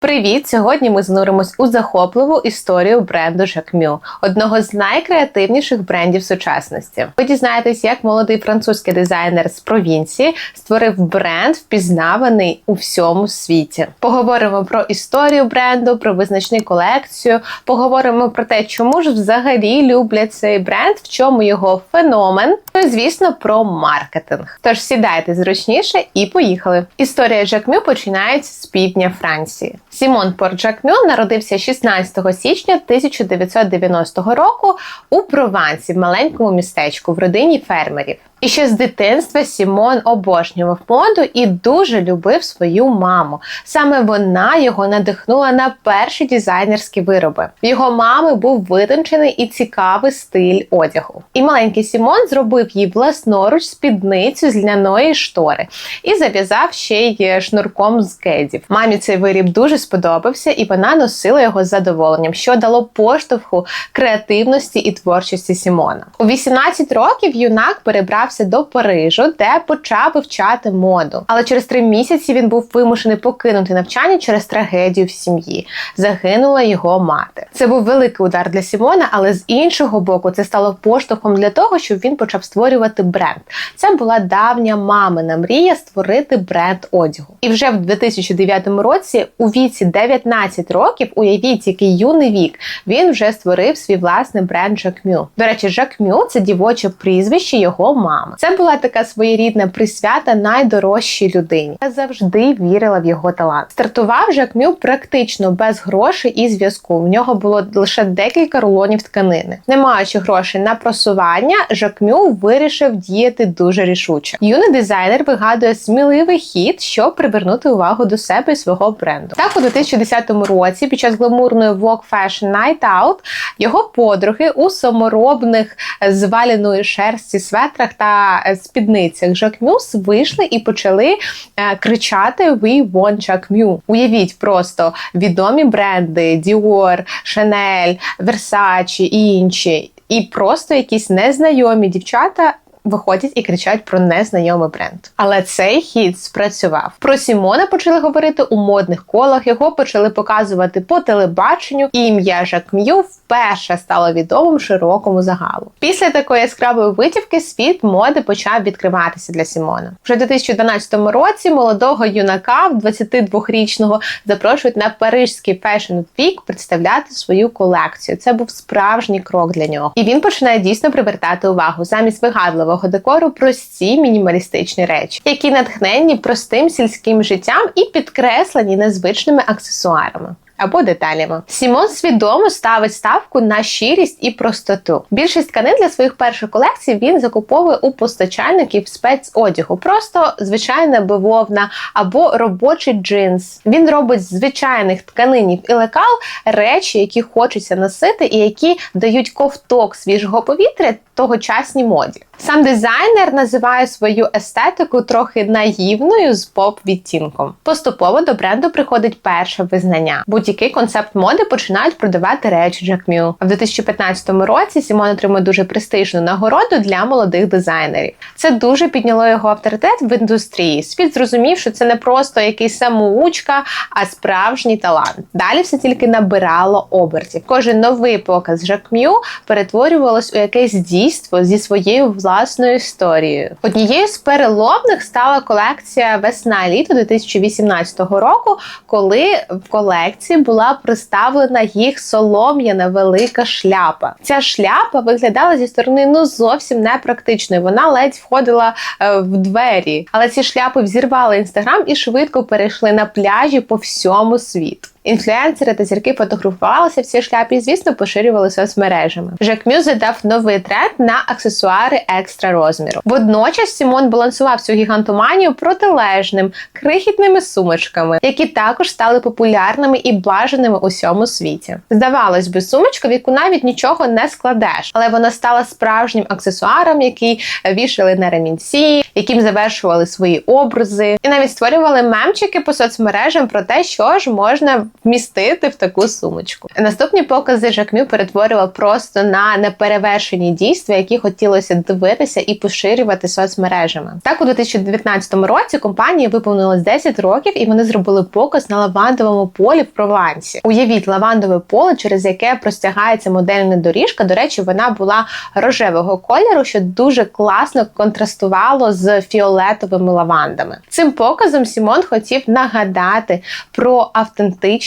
Привіт! Сьогодні ми зануримось у захопливу історію бренду Jacquemus, одного з найкреативніших брендів сучасності. Ви дізнаєтесь, як молодий французький дизайнер з провінції створив бренд, впізнаваний у всьому світі. Поговоримо про історію бренду, про визначну колекцію. Поговоримо про те, чому ж взагалі люблять цей бренд, в чому його феномен. Ну і звісно про маркетинг. Тож сідайте зручніше і поїхали. Історія Jacquemus починається з півдня Франції. Сімон Порджакмю народився 16 січня 1990 року у Провансі, в маленькому містечку в родині фермерів. І ще з дитинства Сімон обожнював моду і дуже любив свою маму. Саме вона його надихнула на перші дизайнерські вироби. Його мами був витончений і цікавий стиль одягу. І маленький Сімон зробив їй власноруч спідницю з ляної штори і зав'язав ще й шнурком з кедів. Мамі цей виріб дуже сподобався, і вона носила його з задоволенням, що дало поштовху креативності і творчості Сімона. У 18 років юнак перебрав перебрався до Парижу, де почав вивчати моду. Але через три місяці він був вимушений покинути навчання через трагедію в сім'ї. Загинула його мати. Це був великий удар для Сімона, але з іншого боку, це стало поштовхом для того, щоб він почав створювати бренд. Це була давня мамина мрія створити бренд одягу. І вже в 2009 році, у віці 19 років, уявіть, який юний вік, він вже створив свій власний бренд Жакмю. До речі, Жакмю це дівоче прізвище його мами мами. Це була така своєрідна присвята найдорожчій людині. Я завжди вірила в його талант. Стартував Жак Мю практично без грошей і зв'язку. В нього було лише декілька рулонів тканини. Не маючи грошей на просування, Жак Мю вирішив діяти дуже рішуче. Юний дизайнер вигадує сміливий хід, щоб привернути увагу до себе і свого бренду. Так, у 2010 році, під час гламурної Vogue Fashion Night Out, його подруги у саморобних зваляної шерсті светрах та та спідницях Жакмюс вийшли і почали е, кричати «We want Жакмю». Уявіть просто відомі бренди Dior, Chanel, Versace і інші. І просто якісь незнайомі дівчата виходять і кричать про незнайомий бренд. Але цей хід спрацював. Про Сімона почали говорити у модних колах. Його почали показувати по телебаченню. І ім'я Жак М'ю вперше стало відомим широкому загалу. Після такої яскравої витівки світ моди почав відкриватися для Сімона. Вже у 2012 році молодого юнака, 22-річного, запрошують на Парижський Fashion Week представляти свою колекцію. Це був справжній крок для нього. І він починає дійсно привертати увагу замість вигадливого свого декору прості мінімалістичні речі, які натхненні простим сільським життям і підкреслені незвичними аксесуарами або деталями. Сімон свідомо ставить ставку на щирість і простоту. Більшість тканин для своїх перших колекцій він закуповує у постачальників спецодягу, просто звичайна бавовна або робочий джинс. Він робить з звичайних тканинів і лекал речі, які хочеться носити, і які дають ковток свіжого повітря тогочасній моді. Сам дизайнер називає свою естетику трохи наївною з поп-відтінком. Поступово до бренду приходить перше визнання. Будь-який концепт моди починають продавати речі Джакмю. А в 2015 році Сімон отримує дуже престижну нагороду для молодих дизайнерів. Це дуже підняло його авторитет в індустрії. Світ зрозумів, що це не просто якийсь самоучка, а справжній талант. Далі все тільки набирало обертів. Кожен новий показ Жакмю перетворювалось у якесь дійство зі своєю власною історією. Однією з переломних стала колекція весна-літо 2018 року, коли в колекції була представлена їх солом'яна велика шляпа. Ця шляпа виглядала зі сторони ну зовсім непрактичною. Вона ледь входила е, в двері. Але ці шляпи взірвали інстаграм і швидко перейшли на пляжі по всьому світу. Інфлюенсери та зірки фотографувалися в цій шляпі і, звісно, поширювали соцмережами. Жак Мю задав новий тренд на аксесуари екстра розміру. Водночас Сімон балансував цю гігантоманію протилежним крихітними сумочками, які також стали популярними і бажаними у всьому світі. Здавалось би, сумочка, в яку навіть нічого не складеш, але вона стала справжнім аксесуаром, який вішали на ремінці, яким завершували свої образи, і навіть створювали мемчики по соцмережам про те, що ж можна вмістити в таку сумочку. Наступні покази Жакмю перетворював просто на неперевершені дійства, які хотілося дивитися і поширювати соцмережами. Так, у 2019 році компанії виповнилось 10 років, і вони зробили показ на лавандовому полі в Провансі. Уявіть лавандове поле, через яке простягається модельна доріжка. До речі, вона була рожевого кольору, що дуже класно контрастувало з фіолетовими лавандами. Цим показом Сімон хотів нагадати про автентичність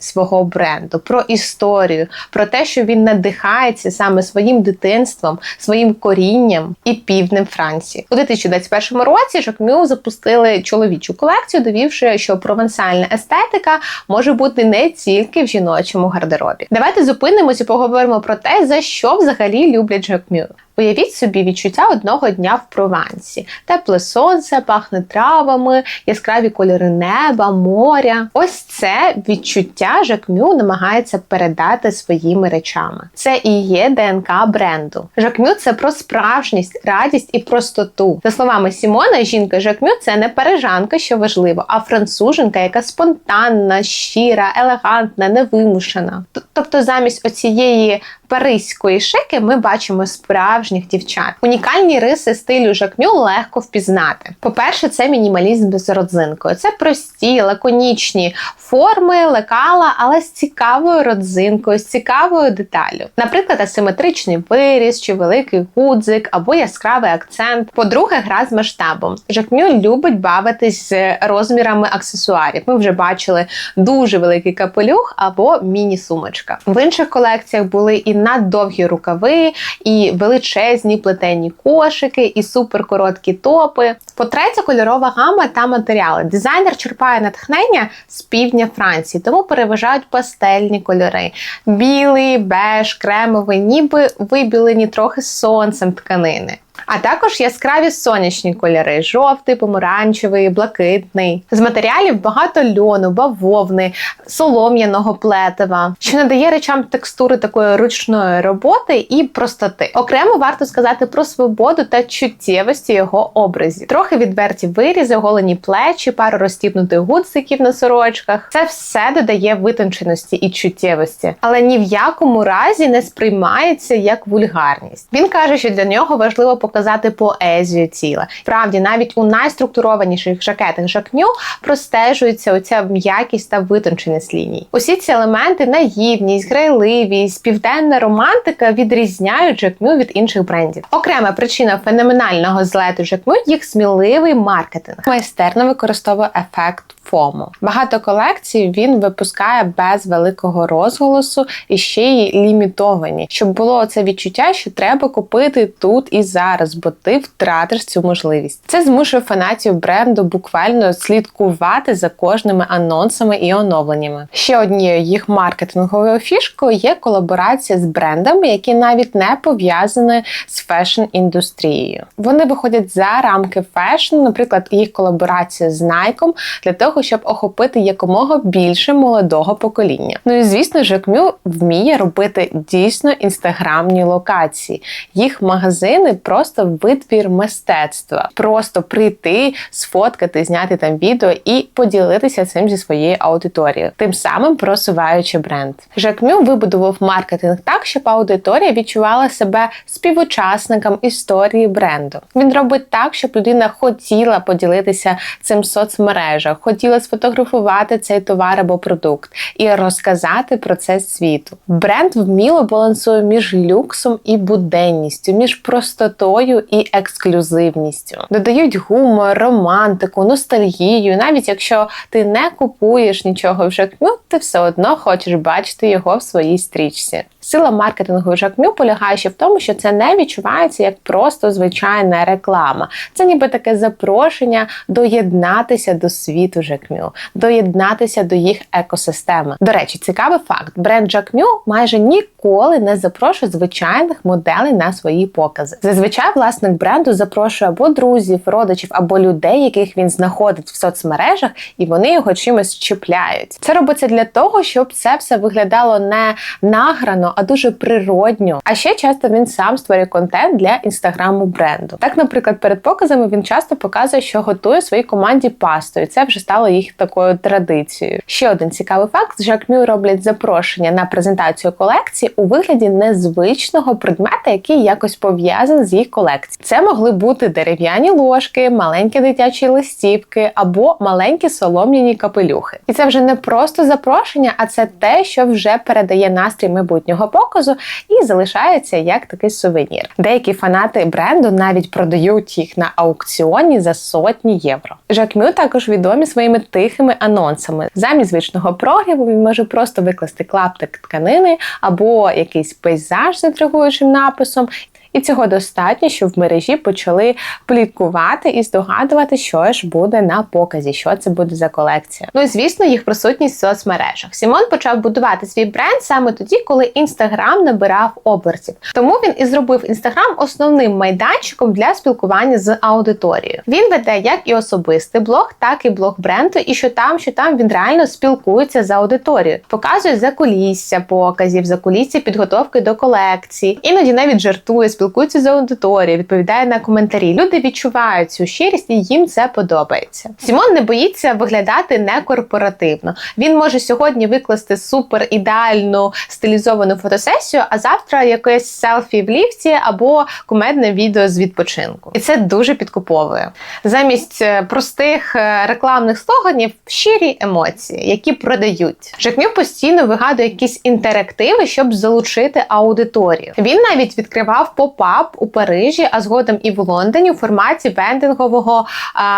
свого бренду, про історію, про те, що він надихається саме своїм дитинством, своїм корінням і півднем Франції. У 2021 році Жакмю запустили чоловічу колекцію, довівши, що провансальна естетика може бути не тільки в жіночому гардеробі. Давайте зупинимося і поговоримо про те, за що взагалі люблять Жакмю. Уявіть собі відчуття одного дня в Провансі. Тепле сонце, пахне травами, яскраві кольори неба, моря. Ось це відчуття Жакмю намагається передати своїми речами. Це і є ДНК бренду. Жакмю це про справжність, радість і простоту. За словами Сімона, жінка Жакмю це не пережанка, що важливо, а француженка, яка спонтанна, щира, елегантна, невимушена. Тобто, замість оцієї паризької шики ми бачимо справжніх дівчат. Унікальні риси стилю Жакмю легко впізнати. По-перше, це мінімалізм з родзинкою. Це прості, лаконічні форми, лекала, але з цікавою родзинкою, з цікавою деталю. Наприклад, асиметричний виріз чи великий гудзик або яскравий акцент. По-друге, гра з масштабом. Жакмю любить бавитись з розмірами аксесуарів. Ми вже бачили дуже великий капелюх або міні-сумочка. В інших колекціях були і наддовгі рукави, і величезні плетені кошики, і суперкороткі топи. По-третє, кольорова гама та матеріали. Дизайнер черпає натхнення з півдня Франції, тому переважають пастельні кольори: білий, беж, кремовий, ніби вибілені трохи сонцем тканини. А також яскраві сонячні кольори: жовтий, помаранчевий, блакитний. З матеріалів багато льону, бавовни, солом'яного плетива, що надає речам текстури такої ручної роботи і простоти. Окремо варто сказати про свободу та чуттєвості його образів. Трохи відверті вирізи, голені плечі, пару розтіпнутих гудзиків на сорочках. Це все додає витонченості і чуттєвості, але ні в якому разі не сприймається як вульгарність. Він каже, що для нього важливо показати поезію тіла. Правді, навіть у найструктурованіших жакетах жакню простежується оця м'якість та витонченість ліній. Усі ці елементи, наївність, грайливість, південна романтика відрізняють жакмю від інших брендів. Окрема причина феноменального злету жакмю їх сміливий маркетинг. Майстерно використовує ефект ФОМО. Багато колекцій він випускає без великого розголосу і ще й лімітовані, щоб було це відчуття, що треба купити тут і зараз, бо ти втратиш цю можливість. Це змушує фанатів бренду буквально слідкувати за кожними анонсами і оновленнями. Ще однією їх маркетинговою фішкою є колаборація з брендами, які навіть не пов'язані з фешн-індустрією. Вони виходять за рамки фешн, наприклад, їх колаборація з Nike для того, щоб охопити якомога більше молодого покоління. Ну і звісно, Жакмю вміє робити дійсно інстаграмні локації. Їх магазини просто витвір мистецтва. Просто прийти, сфоткати, зняти там відео і поділитися цим зі своєю аудиторією, тим самим просуваючи бренд. Жакмю вибудував маркетинг так, щоб аудиторія відчувала себе співучасником історії бренду. Він робить так, щоб людина хотіла поділитися цим в соцмережах, хотіла сфотографувати цей товар або продукт і розказати про це світу. Бренд вміло балансує між люксом і буденністю, між простотою і ексклюзивністю. Додають гумор, романтику, ностальгію. Навіть якщо ти не купуєш нічого вже кмю, ти все одно хочеш бачити його в своїй стрічці. Сила маркетингу Жакмю полягає ще в тому, що це не відчувається як просто звичайна реклама. Це ніби таке запрошення доєднатися до світу Жакмю, доєднатися до їх екосистеми. До речі, цікавий факт: бренд Жакмю майже ніколи не запрошує звичайних моделей на свої покази. Зазвичай власник бренду запрошує або друзів, родичів, або людей, яких він знаходить в соцмережах, і вони його чимось чіпляють. Це робиться для того, щоб це все виглядало не награно а дуже природньо. А ще часто він сам створює контент для інстаграму бренду. Так, наприклад, перед показами він часто показує, що готує своїй команді пасту, і це вже стало їх такою традицією. Ще один цікавий факт: Жакмю роблять запрошення на презентацію колекції у вигляді незвичного предмета, який якось пов'язаний з їх колекцією. Це могли бути дерев'яні ложки, маленькі дитячі листівки або маленькі солом'яні капелюхи. І це вже не просто запрошення, а це те, що вже передає настрій майбутнього показу і залишається як такий сувенір. Деякі фанати бренду навіть продають їх на аукціоні за сотні євро. Жакмю також відомі своїми тихими анонсами. Замість звичного прогріву він може просто викласти клаптик тканини або якийсь пейзаж з інтригуючим написом. І цього достатньо, щоб в мережі почали пліткувати і здогадувати, що ж буде на показі, що це буде за колекція. Ну і звісно, їх присутність в соцмережах. Сімон почав будувати свій бренд саме тоді, коли інстаграм набирав обертів. Тому він і зробив інстаграм основним майданчиком для спілкування з аудиторією. Він веде як і особистий блог, так і блог бренду. І що там, що там він реально спілкується з аудиторією, показує закулісся показів, закулісся підготовки до колекції, іноді навіть жартує спілкується з аудиторією, відповідає на коментарі. Люди відчувають цю щирість і їм це подобається. Сімон не боїться виглядати некорпоративно. Він може сьогодні викласти супер ідеальну стилізовану фотосесію, а завтра якесь селфі в ліфті або кумедне відео з відпочинку. І це дуже підкуповує. Замість е, простих е, рекламних слоганів щирі емоції, які продають. Жакмю постійно вигадує якісь інтерактиви, щоб залучити аудиторію. Він навіть відкривав по поп-ап у Парижі, а згодом і в Лондоні у форматі вендингового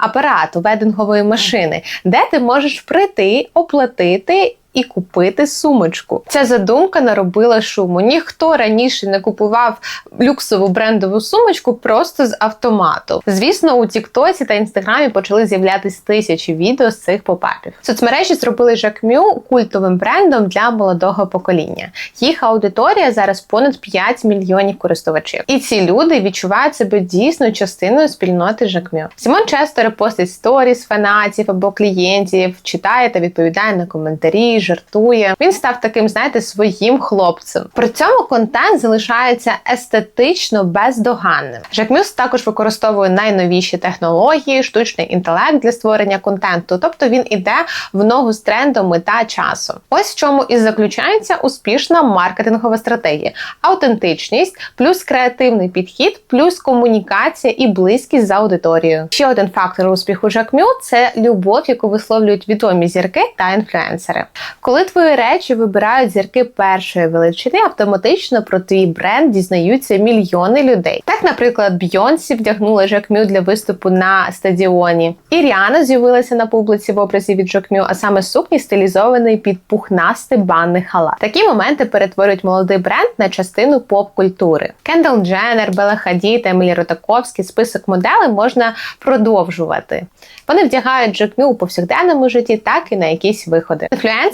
апарату, вендингової машини, де ти можеш прийти, оплатити і купити сумочку. Ця задумка наробила шуму. Ніхто раніше не купував люксову брендову сумочку просто з автомату. Звісно, у Тіктоці та Інстаграмі почали з'являтися тисячі відео з цих попапів. Соцмережі зробили Жакмю культовим брендом для молодого покоління. Їх аудиторія зараз понад 5 мільйонів користувачів. І ці люди відчувають себе дійсно частиною спільноти Жакмю. Сімон часто репостить сторіс фанатів або клієнтів, читає та відповідає на коментарі жартує. Він став таким, знаєте, своїм хлопцем. При цьому контент залишається естетично бездоганним. Жак Мюс також використовує найновіші технології, штучний інтелект для створення контенту, тобто він іде в ногу з трендом мета часу. Ось в чому і заключається успішна маркетингова стратегія: автентичність, плюс креативний підхід, плюс комунікація і близькість з аудиторією. Ще один фактор успіху Жакмю це любов, яку висловлюють відомі зірки та інфлюенсери. Коли твої речі вибирають зірки першої величини, автоматично про твій бренд дізнаються мільйони людей. Так, наприклад, Бйонсі вдягнула Жакмю для виступу на стадіоні. І Ріана з'явилася на публіці в образі від Жакмю, а саме сукні стилізований під пухнастий банний халат. Такі моменти перетворюють молодий бренд на частину поп-культури. Кендал Дженнер, Бела Хаді та Емілі Ротаковський список моделей можна продовжувати. Вони вдягають Жакмю у повсякденному житті, так і на якісь виходи.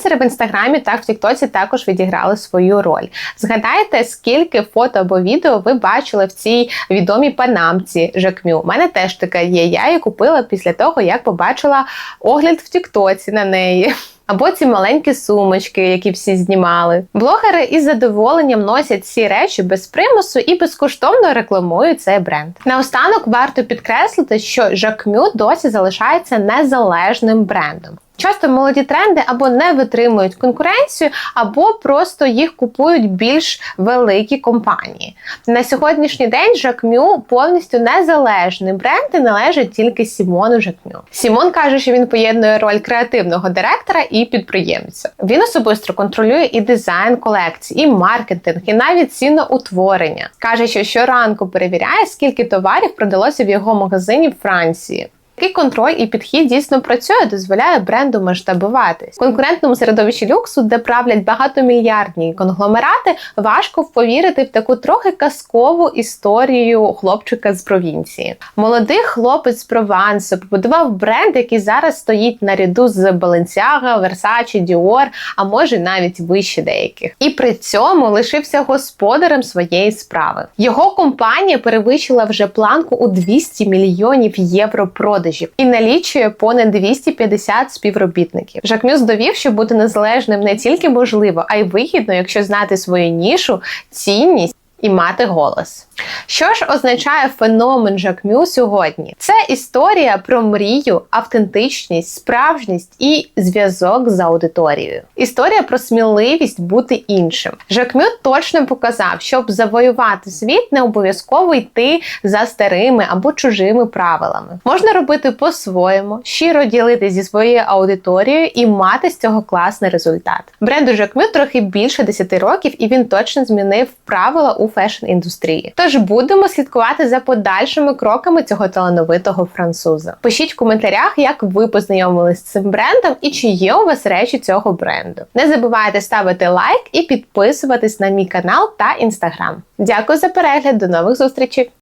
Інфлюенсери в інстаграмі та в Тіктоці також відіграли свою роль. Згадайте, скільки фото або відео ви бачили в цій відомій панамці Жакмю. У мене теж така є. Я її купила після того, як побачила огляд в Тіктоці на неї. Або ці маленькі сумочки, які всі знімали. Блогери із задоволенням носять ці речі без примусу і безкоштовно рекламують цей бренд. Наостанок варто підкреслити, що Жакмю досі залишається незалежним брендом. Часто молоді тренди або не витримують конкуренцію, або просто їх купують більш великі компанії. На сьогоднішній день Жакмю повністю незалежний бренд і належить тільки Сімону Жакмю. Сімон каже, що він поєднує роль креативного директора і підприємця. Він особисто контролює і дизайн колекції, і маркетинг, і навіть ціноутворення. Каже, що щоранку перевіряє, скільки товарів продалося в його магазині в Франції. Такий контроль і підхід дійсно працює, дозволяє бренду масштабуватись. В конкурентному середовищі люксу, де правлять багатомільярдні конгломерати, важко повірити в таку трохи казкову історію хлопчика з провінції. Молодий хлопець з Провансу побудував бренд, який зараз стоїть наряду з Balenciaga, Versace, Dior, а може навіть вище деяких. І при цьому лишився господарем своєї справи. Його компанія перевищила вже планку у 200 мільйонів євро продажів продажів і налічує понад 250 співробітників. Жакмюс довів, що бути незалежним не тільки можливо, а й вигідно, якщо знати свою нішу, цінність і мати голос. Що ж означає феномен Жакмю сьогодні? Це історія про мрію, автентичність, справжність і зв'язок з аудиторією. Історія про сміливість бути іншим. Жакмю точно показав, щоб завоювати світ, не обов'язково йти за старими або чужими правилами. Можна робити по-своєму, щиро ділити зі своєю аудиторією і мати з цього класний результат. Бренду Жакмю трохи більше 10 років, і він точно змінив правила фешн-індустрії. Тож будемо слідкувати за подальшими кроками цього талановитого француза. Пишіть в коментарях, як ви познайомились з цим брендом і чи є у вас речі цього бренду. Не забувайте ставити лайк і підписуватись на мій канал та інстаграм. Дякую за перегляд, до нових зустрічей!